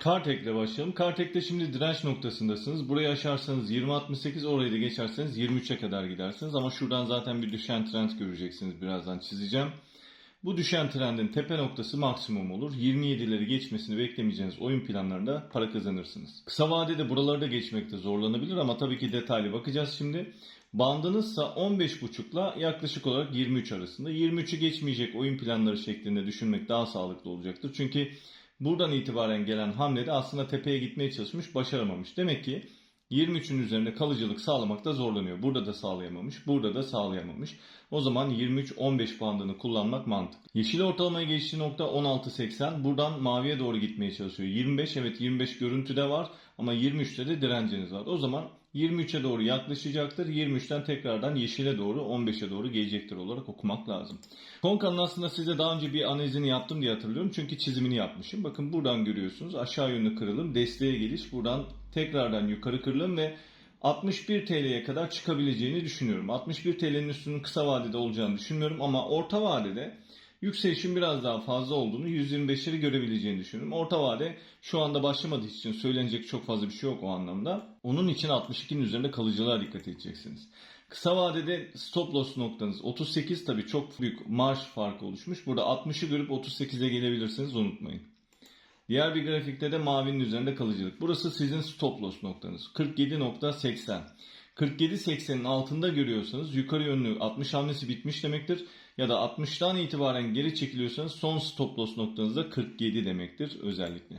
Kartek'le başlayalım. Kartek'te şimdi direnç noktasındasınız. Burayı aşarsanız 20.68, orayı da geçerseniz 23'e kadar gidersiniz. Ama şuradan zaten bir düşen trend göreceksiniz. Birazdan çizeceğim. Bu düşen trendin tepe noktası maksimum olur. 27'leri geçmesini beklemeyeceğiniz oyun planlarında para kazanırsınız. Kısa vadede buraları da geçmekte zorlanabilir ama tabii ki detaylı bakacağız şimdi. Bandınızsa 15.5 ile yaklaşık olarak 23 arasında. 23'ü geçmeyecek oyun planları şeklinde düşünmek daha sağlıklı olacaktır. Çünkü buradan itibaren gelen hamlede aslında tepeye gitmeye çalışmış, başaramamış. Demek ki 23'ün üzerinde kalıcılık sağlamakta zorlanıyor. Burada da sağlayamamış, burada da sağlayamamış. O zaman 23-15 bandını kullanmak mantıklı. Yeşil ortalamaya geçtiği nokta 16.80. Buradan maviye doğru gitmeye çalışıyor. 25 evet 25 görüntüde var ama 23'te de direnciniz var. O zaman 23'e doğru yaklaşacaktır. 23'ten tekrardan yeşile doğru 15'e doğru gelecektir olarak okumak lazım. Konka'nın aslında size daha önce bir analizini yaptım diye hatırlıyorum. Çünkü çizimini yapmışım. Bakın buradan görüyorsunuz aşağı yönlü kırılım, desteğe geliş. Buradan tekrardan yukarı kırılım ve 61 TL'ye kadar çıkabileceğini düşünüyorum. 61 TL'nin üstünün kısa vadede olacağını düşünmüyorum ama orta vadede yükselişin biraz daha fazla olduğunu 125'leri görebileceğini düşünüyorum. Orta vade şu anda başlamadığı için söylenecek çok fazla bir şey yok o anlamda. Onun için 62'nin üzerinde kalıcılığa dikkat edeceksiniz. Kısa vadede stop loss noktanız 38 tabii çok büyük marş farkı oluşmuş. Burada 60'ı görüp 38'e gelebilirsiniz unutmayın. Diğer bir grafikte de mavinin üzerinde kalıcılık. Burası sizin stop loss noktanız. 47.80. 47.80'in altında görüyorsanız yukarı yönlü 60 hamlesi bitmiş demektir. Ya da 60'tan itibaren geri çekiliyorsanız son stop loss noktanız da 47 demektir özellikle.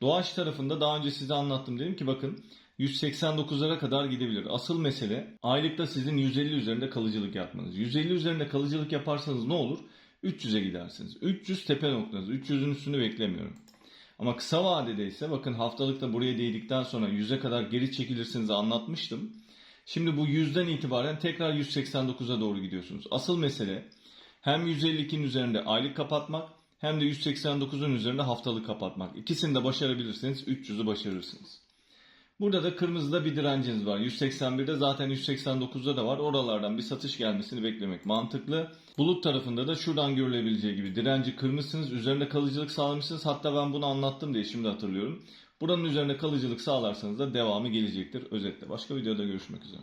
Doğaç tarafında daha önce size anlattım dedim ki bakın 189'lara kadar gidebilir. Asıl mesele aylıkta sizin 150 üzerinde kalıcılık yapmanız. 150 üzerinde kalıcılık yaparsanız ne olur? 300'e gidersiniz. 300 tepe noktanız. 300'ün üstünü beklemiyorum. Ama kısa vadede ise bakın haftalıkta buraya değdikten sonra 100'e kadar geri çekilirsiniz anlatmıştım. Şimdi bu 100'den itibaren tekrar 189'a doğru gidiyorsunuz. Asıl mesele hem 152'nin üzerinde aylık kapatmak hem de 189'un üzerinde haftalık kapatmak. İkisini de başarabilirseniz 300'ü başarırsınız. Burada da kırmızıda bir direnciniz var. 181'de zaten 189'da da var. Oralardan bir satış gelmesini beklemek mantıklı. Bulut tarafında da şuradan görülebileceği gibi direnci kırmışsınız. Üzerinde kalıcılık sağlamışsınız. Hatta ben bunu anlattım diye şimdi hatırlıyorum. Buranın üzerinde kalıcılık sağlarsanız da devamı gelecektir. Özetle başka videoda görüşmek üzere.